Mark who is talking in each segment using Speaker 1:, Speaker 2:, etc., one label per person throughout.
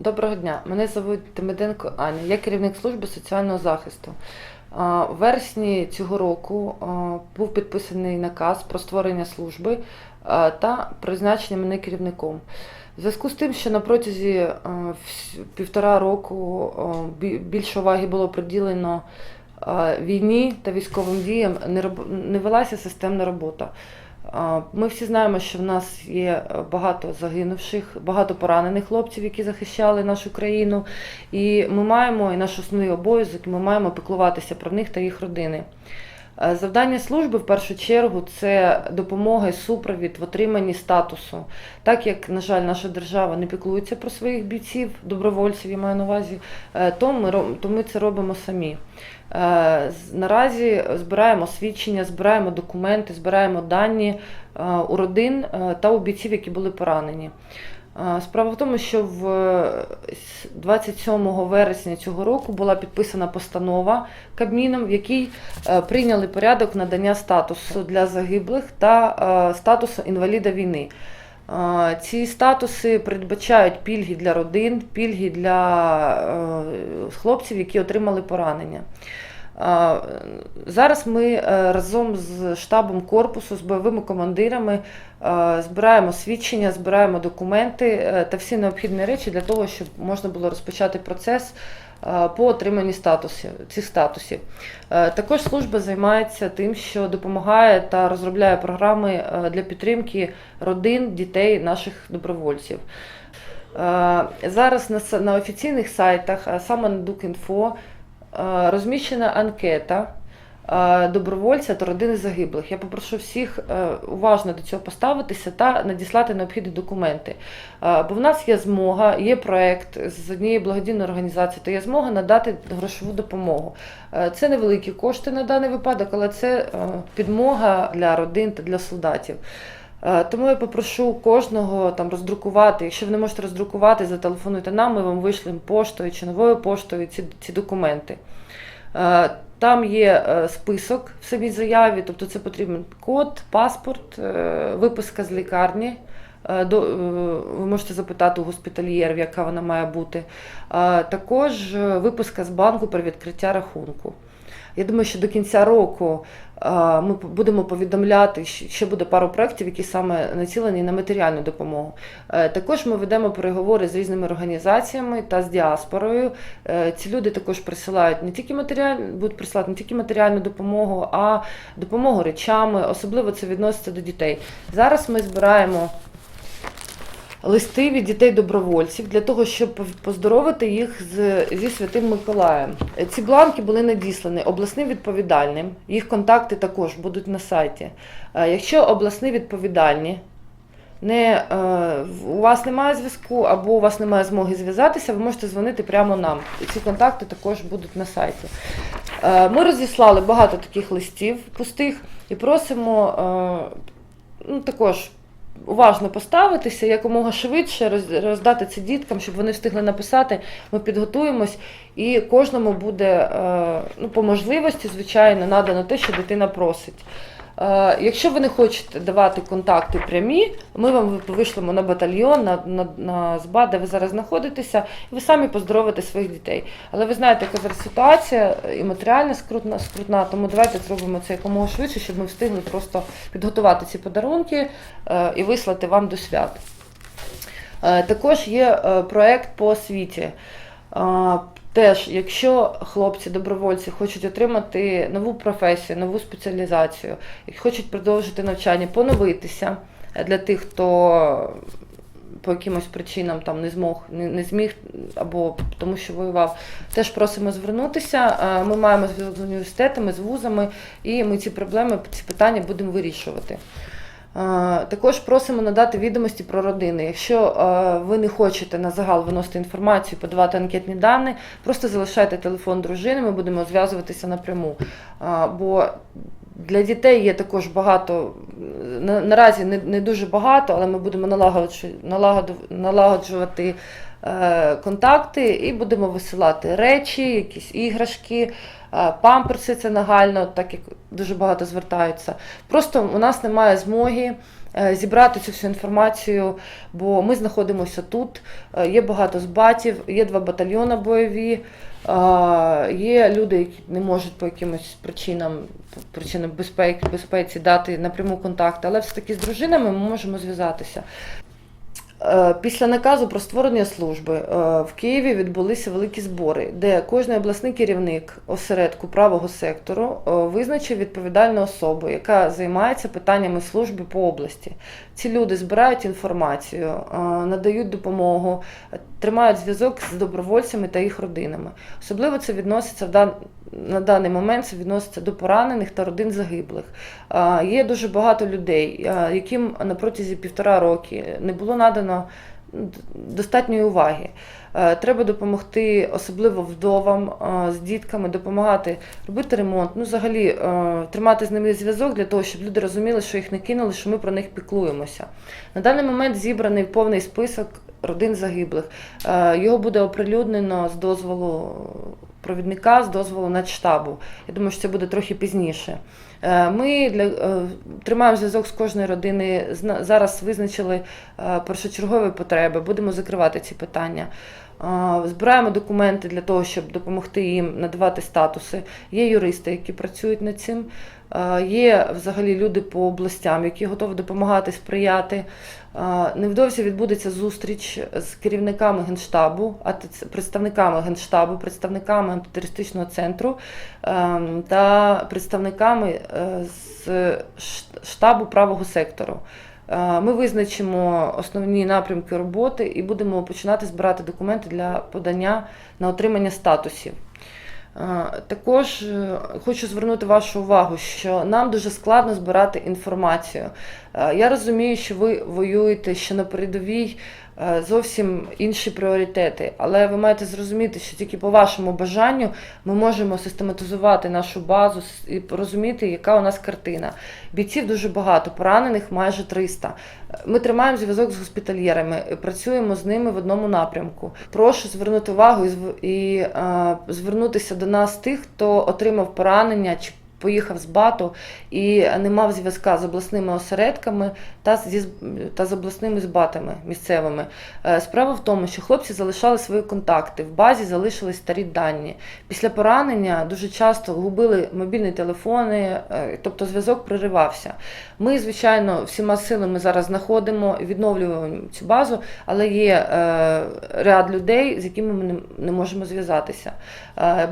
Speaker 1: Доброго дня. Мене звуть Тимиденко Аня. Я керівник служби соціального захисту. У вересні цього року був підписаний наказ про створення служби та призначення мене керівником. В зв'язку з тим, що на протязі півтора року більше уваги було приділено війні та військовим діям, не велася системна робота. Ми всі знаємо, що в нас є е, багато загинувших, багато поранених хлопців, які захищали нашу країну. І ми маємо, і наш основний обов'язок, ми маємо піклуватися про них та їх родини. Е, Завдання служби в першу чергу це допомога і супровід в отриманні статусу. Так як, на жаль, наша держава не піклується про своїх бійців, добровольців, я маю на увазі, е, то ми, то ми це робимо самі. Е, Наразі збираємо свідчення, збираємо документи, збираємо дані у родин та у бійців, які були поранені. Е, Справа в тому, що в е, 27 вересня цього року була підписана постанова Кабміном, в якій е, прийняли порядок надання статусу для загиблих та е, статусу інваліда війни. Е, Ці статуси передбачають пільги для родин, пільги для е, хлопців, які отримали поранення. Зараз ми е, разом з штабом корпусу, з бойовими командирами е, збираємо свідчення, збираємо документи е, та всі необхідні речі для того, щоб можна було розпочати процес по отриманні статусів, цих статусів. Також служба займається тим, що допомагає та розробляє програми для підтримки родин, дітей наших добровольців. Зараз на, офіційних сайтах, саме на е, розміщена анкета е, добровольця та родини загиблих. Я попрошу всіх е, уважно до цього поставитися та надіслати необхідні документи. Е, Бо в нас є змога, є проект з однієї благодійної організації, то є змога надати грошову допомогу. Е, Це невеликі кошти на даний випадок, але це е, підмога для родин та для солдатів. Е, Тому я попрошу кожного там роздрукувати. Якщо ви не можете роздрукувати, зателефонуйте нам, ми вам вишлемо поштою чи новою поштою ці, ці документи. Е, Там є е, список в самій заяві, тобто це потрібен код, паспорт, виписка з лікарні. Ви можете запитати у госпітальєрів, яка вона має бути. Також виписка з банку про відкриття рахунку. Я думаю, що до кінця року е, ми будемо повідомляти, що буде пару проєктів, які саме націлені на матеріальну допомогу. Е, Також ми ведемо переговори з різними організаціями та з діаспорою. Е, Ці люди також присилають не тільки матеріаль, будуть присилати не тільки матеріальну допомогу, а допомогу речами. Особливо це відноситься до дітей. Зараз ми збираємо. Листи від дітей добровольців для того, щоб поздоровити їх з, зі Святим Миколаєм. Ці бланки були надіслані обласним відповідальним. Їх контакти також будуть на сайті. Е, Якщо обласні відповідальні не, е, у вас немає зв'язку або у вас немає змоги зв'язатися, ви можете дзвонити прямо нам. Ці контакти також будуть на сайті. Е, Ми розіслали багато таких листів пустих і просимо ну, також уважно поставитися, якомога швидше роздати це діткам, щоб вони встигли написати. Ми підготуємось, і кожному буде е, ну, по можливості, звичайно, надано те, що дитина просить. Е, Якщо ви не хочете давати контакти прямі, ми вам вишлемо на батальйон, на, на, на ЗБА, де ви зараз знаходитеся, і ви самі поздоровите своїх дітей. Але ви знаєте, яка зараз ситуація і матеріальна скрутна, скрутна, тому давайте зробимо це якомога швидше, щоб ми встигли просто підготувати ці подарунки е, і вислати вам до свят. Е, Також є проект по освіті. Теж, якщо хлопці, добровольці хочуть отримати нову професію, нову спеціалізацію, хочуть продовжити навчання, поновитися е, для тих, хто по якимось причинам там не змог, не, не зміг або тому, що воював, теж просимо звернутися. Е, Ми маємо зв'язок з університетами, з вузами, і ми ці проблеми, ці питання будемо вирішувати. Е, Також просимо надати відомості про родини. Якщо е, ви не хочете на загал виносити інформацію, подавати анкетні дані, просто залишайте телефон дружини, ми будемо зв'язуватися напряму. Е, Бо для дітей є також багато, наразі не, дуже багато, але ми будемо налагоджувати, контакти і будемо висилати речі, якісь іграшки. Е, Памперси це нагально, так як дуже багато звертаються. Просто у нас немає змоги е, зібрати цю всю інформацію, бо ми знаходимося тут. е, Є багато збатів, є два батальйони бойові. Є люди, які не можуть по якимось причинам, причинам безпеки, безпеці дати напряму контакт, але все-таки з дружинами ми можемо зв'язатися. Е, Після наказу про створення служби е, в Києві відбулися великі збори, де кожен обласний керівник осередку правого сектору е, визначив відповідальну особу, яка займається питаннями служби по області. Ці люди збирають інформацію, надають допомогу, тримають зв'язок з добровольцями та їх родинами. Особливо це відноситься в дан... на даний момент це відноситься до поранених та родин загиблих. Є дуже багато людей, яким на протязі півтора роки не було надано достатньої уваги. Е, Треба допомогти, особливо вдовам е, з дітками, допомагати робити ремонт. Ну, взагалі, е, тримати з ними зв'язок для того, щоб люди розуміли, що їх не кинули, що ми про них піклуємося. На даний момент зібраний повний список родин загиблих. Його буде оприлюднено з дозволу провідника, з дозволу Нацштабу. Я думаю, що це буде трохи пізніше. Е, Ми для, е, тримаємо зв'язок з кожною родиною. Зна- Зараз визначили е, першочергові потреби, будемо закривати ці питання. Збираємо документи для того, щоб допомогти їм надавати статуси. Є юристи, які працюють над цим. Є взагалі люди по областям, які готові допомагати, сприяти. Невдовзі відбудеться зустріч з керівниками генштабу, а представниками генштабу, представниками антитерористичного центру ем, та представниками е, з штабу правого сектору. Е, Ми визначимо основні напрямки роботи і будемо починати збирати документи для подання на отримання статусів. Е, Також е, хочу звернути вашу увагу, що нам дуже складно збирати інформацію. Я розумію, що ви воюєте ще на передовій зовсім інші пріоритети, але ви маєте зрозуміти, що тільки по вашому бажанню ми можемо систематизувати нашу базу і розуміти, яка у нас картина. Бійців дуже багато, поранених майже 300. Е, Ми тримаємо зв'язок з госпітальєрами, е, працюємо з ними в одному напрямку. Прошу звернути увагу і, і е, звернутися до нас тих, хто отримав поранення чи поїхав з БАТу і не мав зв'язка з обласними осередками та зі та з обласними збатами місцевими. Е, Справа в тому, що хлопці залишали свої контакти, в базі залишились старі дані. Після поранення дуже часто губили мобільні телефони, е, тобто зв'язок проривався. Ми, звичайно, всіма силами зараз знаходимо, відновлюємо цю базу, але є е, ряд людей, з якими ми не, можемо зв'язатися.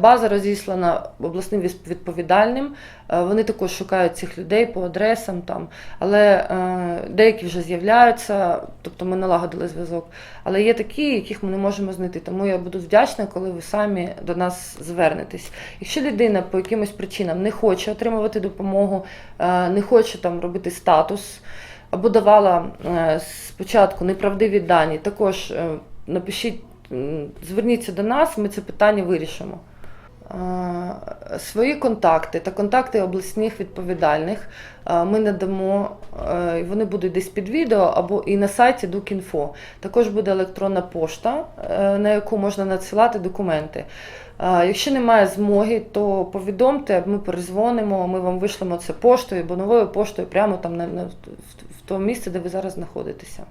Speaker 1: База розіслана обласним відповідальним. Е, Вони також шукають цих людей по адресам там, але е, деякі вже з'являються, тобто ми налагодили зв'язок. Але є такі, яких ми не можемо знайти. Тому я буду вдячна, коли ви самі до нас звернетесь. Якщо людина по якимось причинам не хоче отримувати допомогу, е, не хоче там робити статус або давала спочатку неправдиві дані, також напишіть, зверніться до нас, ми це питання вирішимо. Е, Свої контакти та контакти обласних відповідальних е, ми надамо, е, вони будуть десь під відео або і на сайті Дукінфо. Також буде електронна пошта, на яку можна надсилати документи. Якщо немає змоги, то повідомте, ми перезвонимо, ми вам вишлемо це поштою або новою поштою прямо там на, в тому місці, де ви зараз знаходитеся.